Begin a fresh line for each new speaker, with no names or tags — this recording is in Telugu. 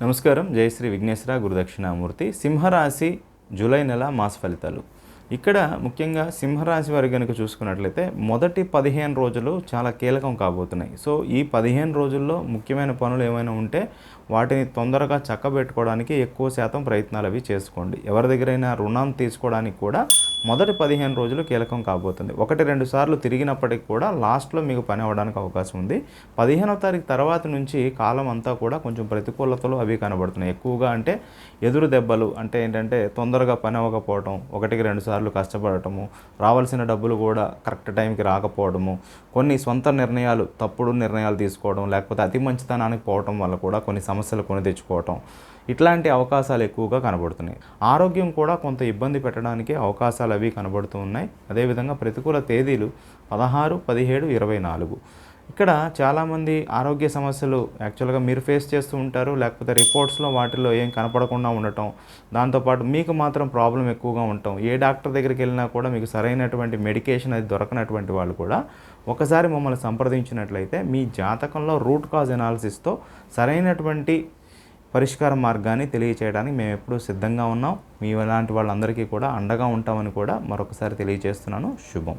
నమస్కారం. జయశ్రీ విఘ్నేశ్వర గురుదక్షిణామూర్తి. సింహరాశి జూలై నెల మాస ఫలితాలు. ఇక్కడ ముఖ్యంగా సింహరాశి వారి కనుక చూసుకున్నట్లయితే మొదటి పదిహేను రోజులు చాలా కీలకం కాబోతున్నాయి. సో ఈ పదిహేను రోజుల్లో ముఖ్యమైన పనులు ఏమైనా ఉంటే వాటిని తొందరగా చక్కబెట్టుకోవడానికి ఎక్కువ శాతం ప్రయత్నాలు అవి చేసుకోండి. ఎవరి దగ్గరైనా రుణం తీసుకోవడానికి కూడా మొదటి పదిహేను రోజులు కీలకం కాబోతుంది. ఒకటి రెండు సార్లు తిరిగినప్పటికి కూడా లాస్ట్లో మీకు పని అవ్వడానికి అవకాశం ఉంది. పదిహేనవ తారీఖు తర్వాత నుంచి కాలం అంతా కూడా కొంచెం ప్రతికూలతలు అవి కనబడుతున్నాయి. ఎక్కువగా అంటే ఎదురు దెబ్బలు అంటే ఏంటంటే తొందరగా పని అవ్వకపోవడం ఒకటికి రెండు సార్లు కష్టపడటము రావాల్సిన డబ్బులు కూడా కరెక్ట్ టైంకి రాకపోవడము కొన్ని సొంత నిర్ణయాలు తప్పుడు నిర్ణయాలు తీసుకోవడం లేకపోతే అతి మంచితనానికి పోవడం వల్ల కూడా కొన్ని సమస్యలు కొని తెచ్చుకోవటం ఇట్లాంటి అవకాశాలు ఎక్కువగా కనబడుతున్నాయి. ఆరోగ్యం కూడా కొంత ఇబ్బంది పెట్టడానికి అవకాశాలు అవి కనబడుతూ ఉన్నాయి. అదేవిధంగా ప్రతికూల తేదీలు పదహారు పదిహేడు ఇరవై నాలుగు. ఇక్కడ చాలామంది ఆరోగ్య సమస్యలు యాక్చువల్గా మీరు ఫేస్ చేస్తూ ఉంటారు. లేకపోతే రిపోర్ట్స్లో వాటిలో ఏం కనపడకుండా ఉండటం. దాంతోపాటు మీకు మాత్రం ప్రాబ్లం ఎక్కువగా ఉండటం. ఏ డాక్టర్ దగ్గరికి వెళ్ళినా కూడా మీకు సరైనటువంటి మెడికేషన్ అది దొరకనటువంటి వాళ్ళు కూడా ఒకసారి మమ్మల్ని సంప్రదించినట్లయితే మీ జాతకంలో రూట్ కాజ్ ఎనాలిసిస్తో సరైనటువంటి పరిష్కార మార్గాన్ని తెలియచేయడానికి మేము ఎప్పుడూ సిద్ధంగా ఉన్నాం. మీ లాంటి వాళ్ళందరికీ కూడా అండగా ఉంటామని కూడా మరొకసారి తెలియజేస్తున్నాను. శుభం.